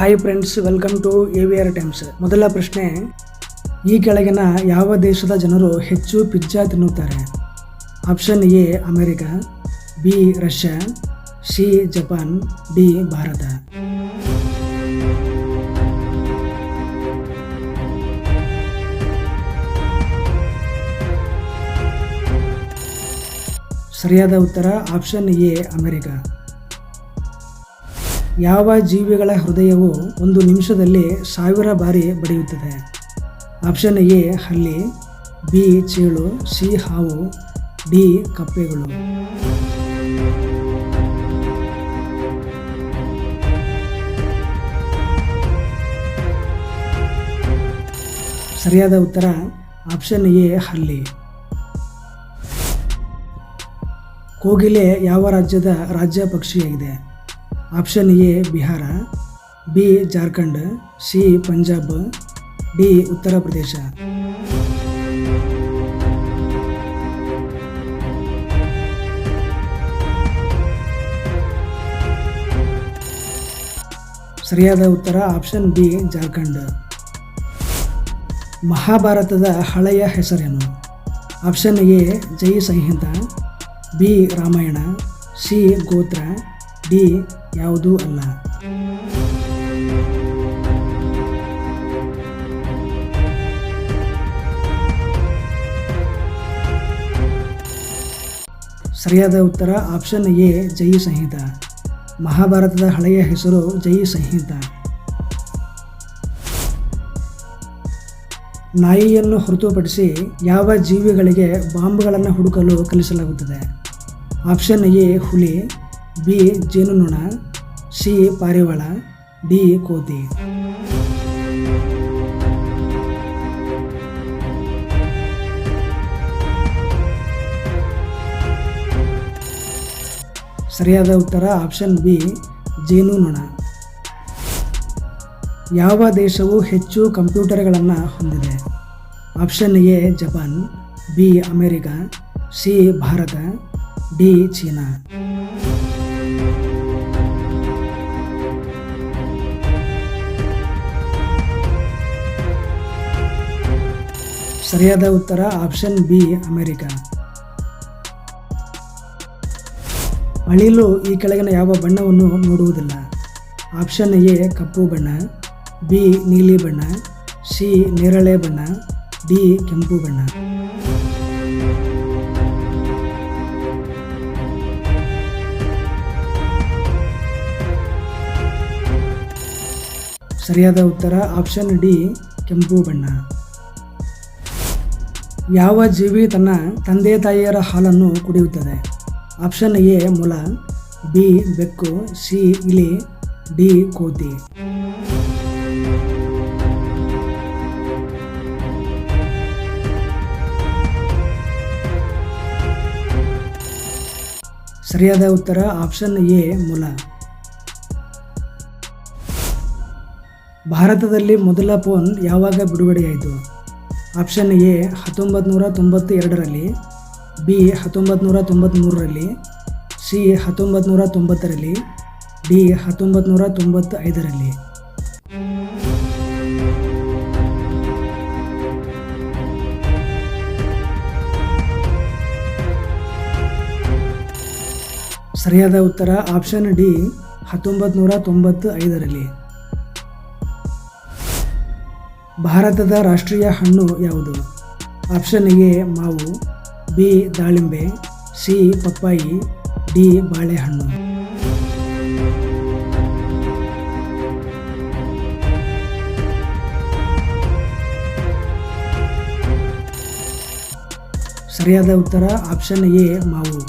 Hi friends welcome to A V R Times ಮೊದಲ ಪ್ರಶ್ನೆ, ಈ ಕೆಳಗಿನ ಯಾವ ದೇಶದ ಜನರು ಹೆಚ್ಚು ಪಿಜ್ಜಾ ತಿನ್ನುತ್ತಾರೆ? Option A America. B Russia. C Japan. D Bharat. ಸರಿಯಾದ ಉತ್ತರ ಆಪ್ಷನ್ ಎ ಅಮೆರಿಕ. ಯಾವ ಜೀವಿಗಳ ಹೃದಯವು ಒಂದು ನಿಮಿಷದಲ್ಲಿ ಸಾವಿರ ಬಾರಿ ಬಡಿಯುತ್ತದೆ? ಆಪ್ಷನ್ ಎ, ಹಲ್ಲಿ, ಬಿ, ಚೇಳು, ಸಿ, ಹಾವು, ಡಿ, ಕಪ್ಪೆಗಳು. ಸರಿಯಾದ ಉತ್ತರ ಆಪ್ಷನ್ ಎ, ಹಲ್ಲಿ. ಕೋಗಿಲೆ ಯಾವ ರಾಜ್ಯದ ರಾಜ್ಯ ಪಕ್ಷಿಯಾಗಿದೆ? Option A Bihar B Jharkhand C Punjab D Uttar Pradesh ಸರಿಯಾದ ಉತ್ತರ ಆಪ್ಷನ್ ಬಿ ಜಾರ್ಖಂಡ್. ಮಹಾಭಾರತದ ಹಳೆಯ ಹೆಸರೇನು? Option A Jaya Samhita, B Ramayana, C ಗೋತ್ರ ಡಿ ಯಾವುದೂ ಅಲ್ಲ. ಸರಿಯಾದ ಉತ್ತರ ಆಪ್ಷನ್ ಎ, ಜೈ ಸಂಹಿತ. ಮಹಾಭಾರತದ ಹಳೆಯ ಹೆಸರು ಜೈ ಸಂಹಿತ. ನಾಯಿಯನ್ನು ಹೊರತುಪಡಿಸಿ ಯಾವ ಜೀವಿಗಳಿಗೆ ಬಾಂಬ್ಗಳನ್ನು ಹುಡುಕಲು ಕಲಿಸಲಾಗುತ್ತದೆ? ಆಪ್ಷನ್ ಎ, ಹುಲಿ. ಬಿ ಜೇನುನೊಣ, ಸಿ ಪಾರಿವಾಳ, ಡಿ ಕೋತಿ. ಸರಿಯಾದ ಉತ್ತರ ಆಪ್ಷನ್ ಬಿ, ಜೇನುನೊಣ. ಯಾವ ದೇಶವು ಹೆಚ್ಚು ಕಂಪ್ಯೂಟರ್ಗಳನ್ನು ಹೊಂದಿದೆ? Option A, Japan, B, America, C, Bharat, D, China. ಸರಿಯಾದ ಉತ್ತರ ಆಪ್ಷನ್ ಬಿ, ಅಮೆರಿಕ. ಅಳಿಲು ಈ ಕೆಳಗಿನ ಯಾವ ಬಣ್ಣವನ್ನು ನೋಡುವುದಿಲ್ಲ. ಆಪ್ಷನ್ ಎ, ಕಪ್ಪು ಬಣ್ಣ, ಬಿ, ನೀಲಿ ಬಣ್ಣ, ಸಿ, ನೇರಳೆ ಬಣ್ಣ, ಡಿ, ಕೆಂಪು ಬಣ್ಣ. ಸರಿಯಾದ ಉತ್ತರ ಆಪ್ಷನ್ ಡಿ, ಕೆಂಪು ಬಣ್ಣ. ಯಾವ ಜೀವಿ ತನ್ನ ತಂದೆ ತಾಯಿಯರ ಹಾಲನ್ನು ಕುಡಿಯುತ್ತದೆ? ಆಪ್ಷನ್ ಎ, ಮೊಲ. ಬಿ, ಬೆಕ್ಕು. ಸಿ, ಇಲಿ. ಡಿ, ಕೋತಿ. ಸರಿಯಾದ ಉತ್ತರ, ಆಪ್ಷನ್ ಎ, ಮೊಲ. ಭಾರತದಲ್ಲಿ ಮೊದಲ ಫೋನ್ ಯಾವಾಗ ಬಿಡುಗಡೆಯಾಯಿತು? ಆಪ್ಷನ್ ಎ ಹತ್ತೊಂಬತ್ತು ನೂರ ತೊಂಬತ್ತ ಎರಡರಲ್ಲಿ ಬಿ ಹತ್ತೊಂಬತ್ತು ನೂರ ತೊಂಬತ್ತ್ಮೂರರಲ್ಲಿ ಸಿ ಹತ್ತೊಂಬತ್ತು ನೂರ ತೊಂಬತ್ತರಲ್ಲಿ ಡಿ ಹತ್ತೊಂಬತ್ತು ನೂರ ತೊಂಬತ್ತ ಐದರಲ್ಲಿ ಸರಿಯಾದ ಉತ್ತರ ಆಪ್ಷನ್ ಡಿ ಹತ್ತೊಂಬತ್ತು ನೂರ ತೊಂಬತ್ತ ಐದರಲ್ಲಿ ಭಾರತದ ರಾಷ್ಟ್ರೀಯ ಹಣ್ಣು ಯಾವುದು? ಆಪ್ಷನ್ ಎ, ಮಾವು, ಬಿ, ದಾಳಿಂಬೆ, ಸಿ, ಪಪ್ಪಾಯಿ, ಡಿ, ಬಾಳೆಹಣ್ಣು. ಸರಿಯಾದ ಉತ್ತರ ಆಪ್ಷನ್ ಎ, ಮಾವು.